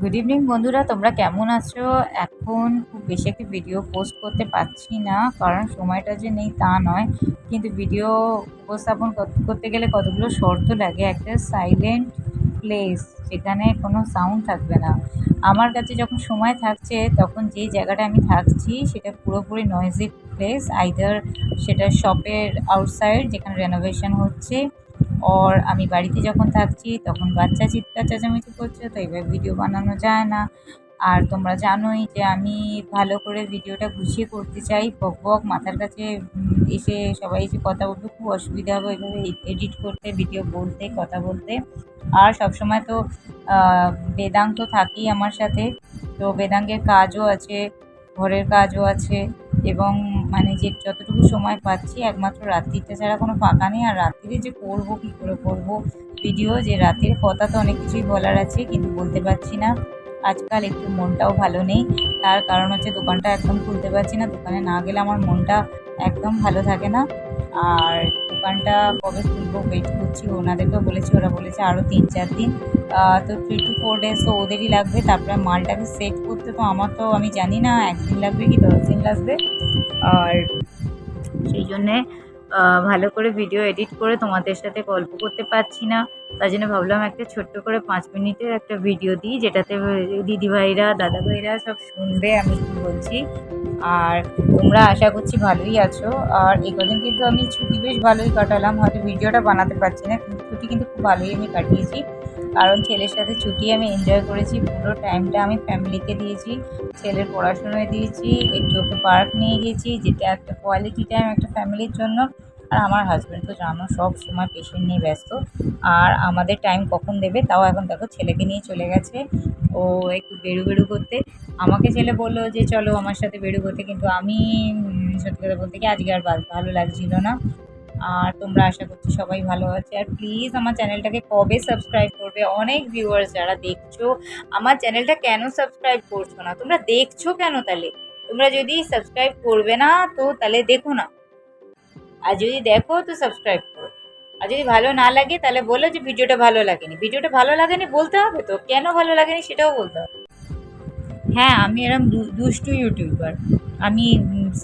Good evening বন্ধুরা, তোমরা কেমন আছো? এখন খুব বেশি একটি ভিডিও পোস্ট করতে পারছি না, কারণ সময়টা যে নেই তা নয়। কিন্তু ভিডিও উপস্থাপন করতে গেলে কতগুলো শর্ত লাগে। একটা সাইলেন্ট প্লেস যেখানে কোনো সাউন্ড থাকবে না। আমার কাছে যখন সময় থাকছে, তখন যে জায়গাটা আমি থাকছি, সেটা পুরোপুরি নয়েজি প্লেস আইদার সেটা শপের আউটসাইড যেখানে রেনোভেশন হচ্ছে ওর আমি বাড়িতে যখন থাকছি তখন বাচ্চা চিৎকার চেঁচামেচি করছে তো এবার ভিডিও বানানো যায় না আর তোমরা জানোই যে আমি ভালো করে ভিডিওটা গুছিয়ে করতে চাই বক বক মাথার কাছে এসে সবাই এসে কথা বলতে খুব অসুবিধা হবে এভাবে এডিট করতে ভিডিও বলতে কথা বলতে। আর সবসময় তো আহ, বেদাং তো থাকেই আমার সাথে। তো বেদাঙ্গের কাজও আছে ঘরের কাজও আছে। এবং মানে যে যতটুকু সময় পাচ্ছি, একমাত্র রাত্রিটা ছাড়া কোনো ফাঁকা নেই। আর রাত্রিরে যে করব, কী করে করব ভিডিও যে রাতের কথা তো অনেক কিছুই বলার আছে, কিন্তু বলতে পারছি না। আজকাল একটু মনটাও ভালো নেই। তার কারণ হচ্ছে দোকানটা একদম খুলতে পারছি না। দোকানে না গেলে আমার মনটা একদম ভালো থাকে না। আর দোকানটা কবে খুলবো ওয়েট করছি, ওনাদেরকেও বলেছি, ওরা বলেছে আরও তিন চার দিন। তো থ্রি টু ফোর ডেজ তো ওদেরই লাগবে, তারপরে মালটাকে সেট করতে তো আমার তো আমি জানি না, একদিন লাগবে কি দশ দিন লাগবে। আর সেই জন্যে ভালো করে ভিডিও এডিট করে তোমাদের সাথে গল্প করতে পারছি না। তার জন্য ভাবলাম একটা ছোট্ট করে পাঁচ মিনিটের একটা ভিডিও দিই, যেটাতে দিদিভাইরা, দাদাভাইরা সব শুনবে আমি কি বলছি। আর তোমরা আশা করছি ভালোই আছো। আর এই কদিন কিন্তু আমি ছুটি বেশ ভালোই কাটালাম, হয়তো ভিডিওটা বানাতে পারছি না, কিন্তু ছুটি কিন্তু খুব ভালোই আমি কাটিয়েছি। কারণ ছেলের সাথে ছুটি আমি এনজয় করেছি, পুরো টাইমটা আমি ফ্যামিলিকে দিয়েছি, ছেলের পড়াশোনায় দিয়েছি, একটু ওকে পার্ক নিয়ে গেছি, যেটা একটা কোয়ালিটি টাইম একটা ফ্যামিলির জন্য। আর আমার হাজব্যান্ড তো জানো, সব সময় পেশেন্ট নিয়ে ব্যস্ত। আর আমাদের টাইম কখন দেবে, তাও এখন দেখো, ছেলেকে নিয়ে চলে গেছে। ও একটু বেরু বেরু করতে। আমাকে ছেলে বলল যে, চলো আমার সাথে বেরু করতে। কিন্তু আমি সত্যি কথা বলতে কি, আজকে আর ভালো লাগছিল না। আর তোমরা আশা করছি সবাই ভালো আছে। আর প্লিজ আমার চ্যানেলটাকে কবে সাবস্ক্রাইব করবে? অনেক ভিউয়ার্স যারা দেখছ, আমার চ্যানেলটা কেন সাবস্ক্রাইব করছ না? তোমরা দেখছ কেন তাহলে? তোমরা যদি সাবস্ক্রাইব করবে না, তো তাহলে দেখো না। আর যদি দেখো, তো সাবস্ক্রাইব করো আর যদি ভালো না লাগে, তাহলে বলো যে ভিডিওটা ভালো লাগেনি। ভিডিওটা ভালো লাগেনি বলতে হবে তো? কেন ভালো লাগেনি সেটাও বলতে হবে। হ্যাঁ আমি এরম দুষ্টু ইউটিউবার। আমি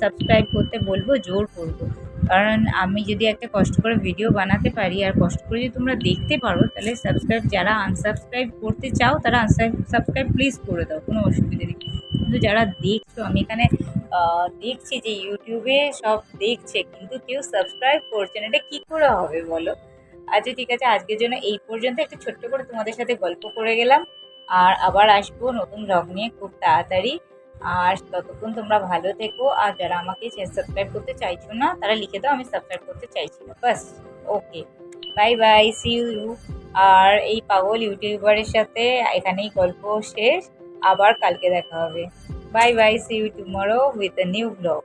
সাবস্ক্রাইব করতে বলব, জোর করব। কারণ আমি যদি একটা কষ্ট করে ভিডিও বানাতে পারি, আর কষ্ট করে যদি তোমরা দেখতে পারো, তাহলে সাবস্ক্রাইব যারা আনসাবস্ক্রাইব করতে চাও, তারা আনসাবস্ক্রাইব প্লিজ করে দাও, কোনো অসুবিধা নেই। কিন্তু যারা দেখছ, আমি এখানে দেখছি যে ইউটিউবে সব দেখছে, কিন্তু কেউ সাবস্ক্রাইব করছে না। এটা কী করে হবে বলো? আচ্ছা ঠিক আছে, আজকের জন্য এই পর্যন্ত। একটা ছোট্ট করে তোমাদের সাথে গল্প করে গেলাম। আর আবার আসব নতুন ব্লগ নিয়ে খুব তাড়াতাড়ি। আর ততক্ষণ তোমরা ভালো থেকো। আর যারা আমাকে সাবস্ক্রাইব করতে চাইছো না, তারা লিখে দাও, আমি সাবস্ক্রাইব করতে চাইছি না। বাস okay bye bye see you আর এই পাগল ইউটিউবারের সাথে এখানেই গল্প শেষ। আবার কালকে দেখা হবে। Bye bye. See you tomorrow with a new vlog.